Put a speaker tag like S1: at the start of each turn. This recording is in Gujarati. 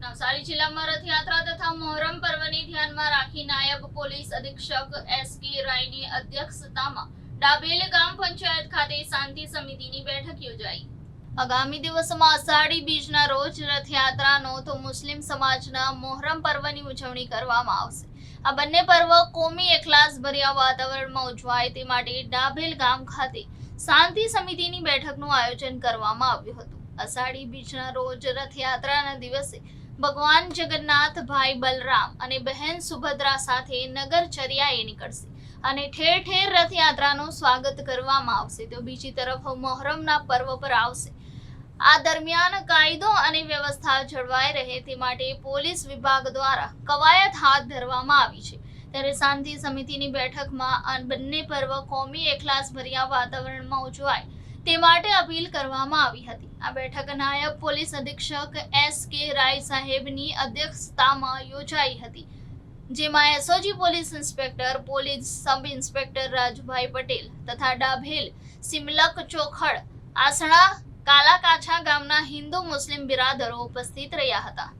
S1: નવસારી જિલ્લામાં રથયાત્રા તથા મોહરમ પર્વને ધ્યાનમાં રાખી નાયબ પોલીસ અધિક્ષક એસ કે રાયની અધ્યક્ષતામાં ડાબેલ ગામ પંચાયત ખાતે શાંતિ સમિતિની બેઠક યોજાઈ. આગામી દિવસોમાં અષાઢી બીજના રોજ રથયાત્રાનો તો મુસ્લિમ સમાજના મોહરમ પર્વની ઉજવણી કરવામાં આવશે. આ બંને પર્વ કોમી એકલાસ ભર્યા વાતાવરણમાં ઉજવાય તે માટે ડાભેલ ગામ ખાતે શાંતિ સમિતિની બેઠકનું આયોજન કરવામાં આવ્યું હતું. અષાઢી બીજના રોજ રથયાત્રાના દિવસે ભગવાન જગન્નાથ ભાઈ બલરામ અને બહેન સુભદ્રા સાથે નગરચર્યાએ નીકળશે અને ઠેર ઠેર રથયાત્રાનું સ્વાગત કરવામાં આવશે. તો બીજી તરફ મોહરમના પર્વ પર આવશે. આ દરમિયાન કાયદો અને વ્યવસ્થા જળવાઈ રહે તે માટે પોલીસ વિભાગ દ્વારા કવાયત હાથ ધરવામાં આવી છે. ત્યારે શાંતિ સમિતિની બેઠકમાં આ બંને પર્વ કોમી, એકલાસ ભર્યા વાતાવરણમાં ઉજવાય. તે માટે અપીલ કરવામાં આવી હતી. આ બેઠક નાયબ પોલીસ અધિક્ષક એસ કે રાય સાહેબની અધ્યક્ષતામાં યોજાઈ હતી, જેમાં SOG police inspector, police sub inspector Rajubhai Patel તથા ડાભેલ સિમલક ચોખડ, આસણા કાલાકાછા ગામના હિન્દુ મુસ્લિમ બિરાદરો ઉપસ્થિત રહ્યા હતા.